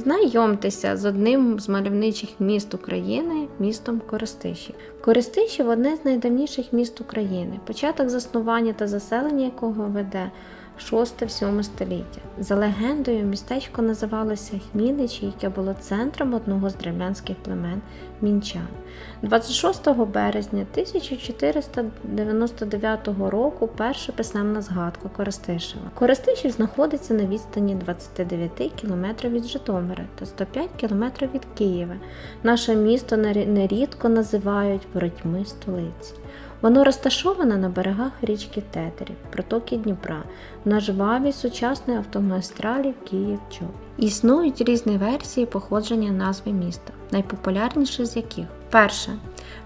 Знайомтеся з одним з мальовничих міст України містом Коростишів. Коростишів одне з найдавніших міст України, початок заснування та заселення якого веде 6-7 століття. За легендою, містечко називалося Хміличі, яке було центром одного з древлянських племен мінчан. 26 березня 1499 року перша писемна згадка Коростишева. Коростишів знаходиться на відстані 29 км від Житомира та 105 км від Києва. Наше місто нерідко називають воротьми столиці. Воно розташоване на берегах річки Тетерів, протоки Дніпра, на жвавій сучасної автомагістралі Київ-Чоп. Існують різні версії походження назви міста, найпопулярніші з яких перше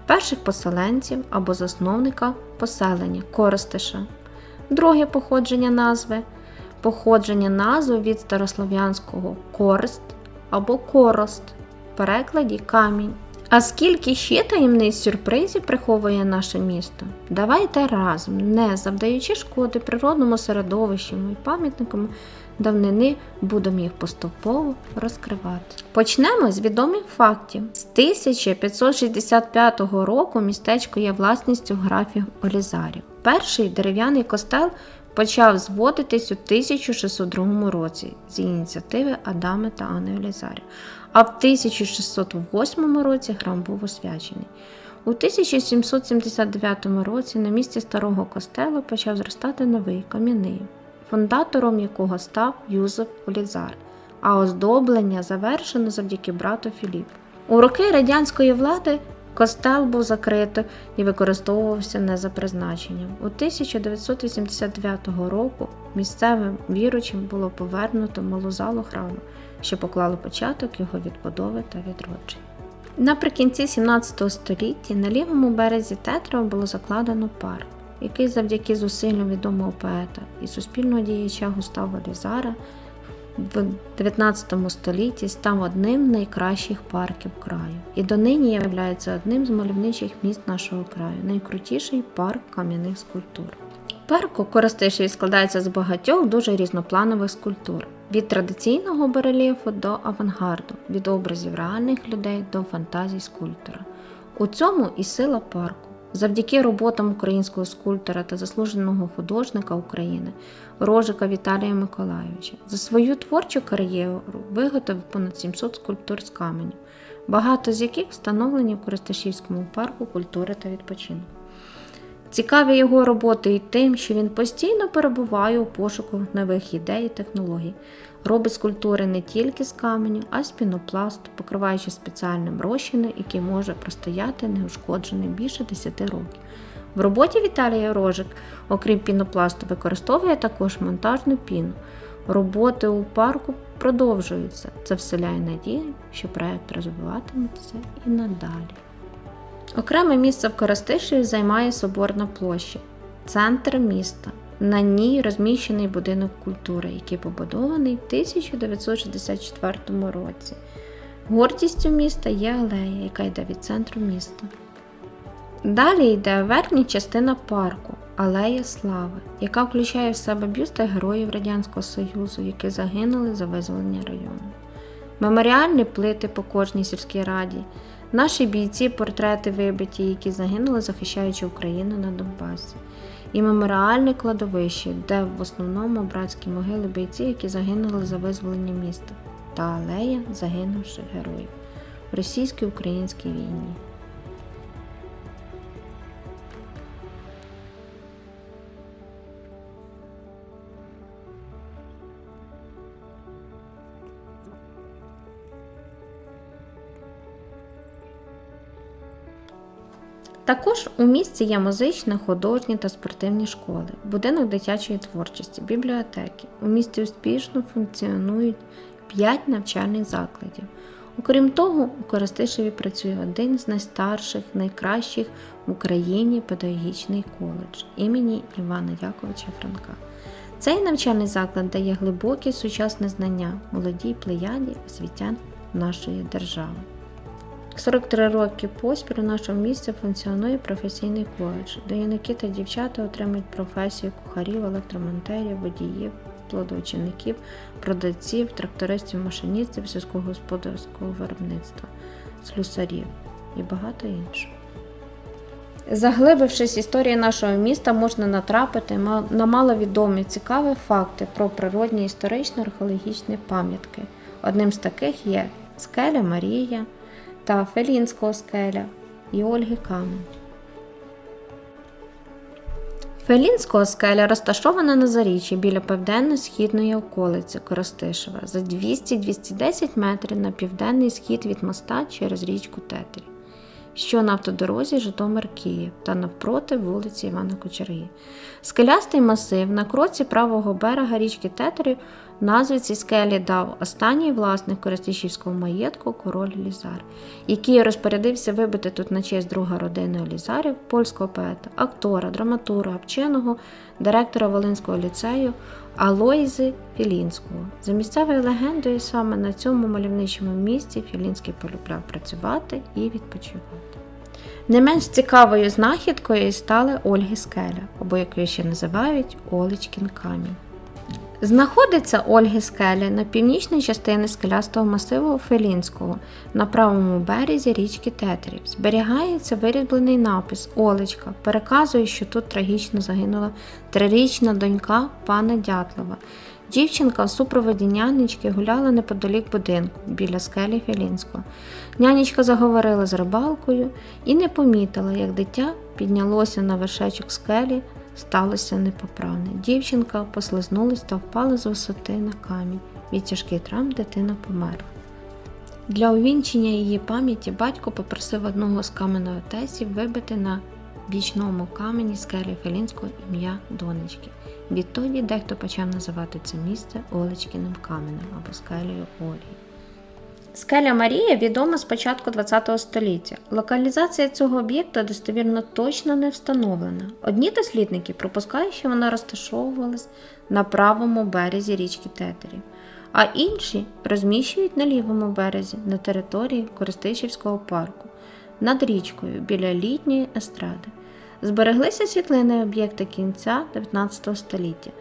перших поселенців або засновника поселення Коростиша, друге походження назви походження назви від старослов'янського корест або корост, в перекладі камінь. А скільки ще таємниць сюрпризів приховує наше місто? Давайте разом, не завдаючи шкоди природному середовищу і пам'ятникам давнини, будемо їх поступово розкривати. Почнемо з відомих фактів. З 1565 року містечко є власністю графів Олізарів. Перший дерев'яний костел почав зводитись у 1602 році з ініціативи Адами та Анни Олізарів, а в 1608 році храм був освячений. У 1779 році на місці старого костелу почав зростати новий кам'яний, фундатором якого став Юзеф Олізар, а оздоблення завершено завдяки брату Філіпу. У роки радянської влади костел був закрито і використовувався не за призначенням. У 1989 року місцевим віручим було повернуто малу залу храму, що поклало початок його відбудови та відродження. Наприкінці 17 століття на лівому березі Тетрова було закладено парк, який завдяки зусиллям відомого поета і суспільного діяча Густава Лізара в 19 столітті став одним з найкращих парків краю і донині є одним з мальовничих міст нашого краю, найкрутіший парк кам'яних скульптур. Парк у Коростишеві складається з багатьох дуже різнопланових скульптур. Від традиційного барельєфу до авангарду, від образів реальних людей до фантазій скульптора. У цьому і сила парку. Завдяки роботам українського скульптора та заслуженого художника України Рожика Віталія Миколайовича за свою творчу кар'єру виготовив понад 700 скульптур з каменю, багато з яких встановлені в Коросташівському парку культури та відпочинку. Цікаві його роботи і тим, що він постійно перебуває у пошуку нових ідей і технологій. Робить скульптури не тільки з каменю, а й з пінопласту, покриваючи спеціальним розчином, який може простояти неушкоджений більше 10 років. В роботі Віталія Рожик, окрім пінопласту, використовує також монтажну піну. Роботи у парку продовжуються. Це вселяє надію, що проект розвиватиметься і надалі. Окреме місце в Коростишеві займає Соборна площа, центр міста. На ній розміщений будинок культури, який побудований в 1964 році. Гордістю міста є алея, яка йде від центру міста. Далі йде верхня частина парку Алея Слави, яка включає в себе бюсти героїв Радянського Союзу, які загинули за визволення району. Меморіальні плити по кожній сільській раді, наші бійці, портрети вибиті, які загинули, захищаючи Україну на Донбасі, і меморіальне кладовище, де в основному братські могили бійці, які загинули за визволення міста, та алея загинувших героїв в російсько-українській війні. Також у місті є музичні, художні та спортивні школи, будинок дитячої творчості, бібліотеки. У місті успішно функціонують 5 навчальних закладів. Окрім того, у Коростишеві працює один з найстарших, найкращих в Україні педагогічний коледж імені Івана Яковича Франка. Цей навчальний заклад дає глибокі сучасне знання молодій плеяді освітян нашої держави. 43 роки поспіль у нашому місті функціонує професійний коледж, де юнаки та дівчата отримують професію кухарів, електромонтерів, водіїв плодовчинників, продавців, трактористів, машиністів сільськогосподарського виробництва, слюсарів і багато іншого. Заглибившись в історію нашого міста, можна натрапити на маловідомі цікаві факти про природні історично-археологічні пам'ятки. Одним з таких є скеля Марія та Фелінського скеля і Ольги Камень. Фелінського скеля розташована на заріччі біля південно-східної околиці Коростишева за 200-210 метрів на південний схід від моста через річку Тетерів що на автодорозі Житомир-Київ та навпроти вулиці Івана Кочерги. Скелястий масив на кроці правого берега річки Тетерів назві цій скелі дав останній власник Користишівського маєтку король Лізар, який розпорядився вибити тут на честь друга родини Лізарів, польського поета, актора, драматурга, вченого, директора Волинського ліцею Алоїзи Філінського. За місцевою легендою, саме на цьому мальовничому місці Філінський полюбляв працювати і відпочивати. Не менш цікавою знахідкою стали Ольги Скеля, або як її ще називають Олечкін камінь. Знаходиться Ольги Скеля на північній частині скелястого масиву Фелінського на правому березі річки Тетерів. Зберігається вирізблений напис Олечка, переказує, що тут трагічно загинула трирічна донька пана Дятлова. Дівчинка в супроводі нянечки гуляла неподалік будинку біля скелі Філінського. Нянечка заговорила з рибалкою і не помітила, як дитя піднялося на вершечок скелі, сталося непоправне. Дівчинка послизнулась та впала з висоти на камінь. Від тяжких травм дитина померла. Для увінчення її пам'яті батько попросив одного з каменотесів вибити на бічному камені скелі Фелінського ім'я донечки. Відтоді дехто почав називати це місце Олечкіним каменем або скелею Ольги. Скеля Марія відома з початку ХХ століття. Локалізація цього об'єкта достовірно точно не встановлена. Одні дослідники припускають, що вона розташовувалась на правому березі річки Тетерів, а інші розміщують на лівому березі на території Користишівського парку над річкою біля літньої естради. Збереглися світлини об'єкта кінця 19 століття.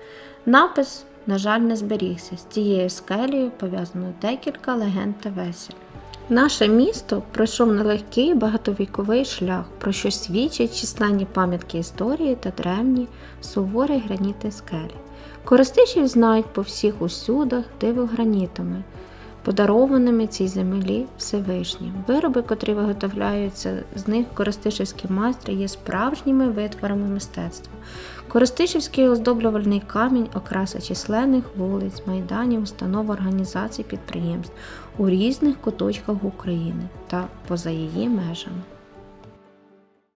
Напис, на жаль, не зберігся. З цією скелею пов'язано декілька легенд та весель. Наше місто пройшов нелегкий багатовіковий шлях, про що свідчать численні пам'ятки історії та древні суворі граніти скелі. Користичів знають по всіх усюдах дивогранітами, подарованими цій землі Всевишнім. Вироби, котрі виготовляються з них користишівські майстри, є справжніми витворами мистецтва. Користишівський оздоблювальний камінь окраса численних вулиць, майданів, установ, організацій, підприємств у різних куточках України та поза її межами.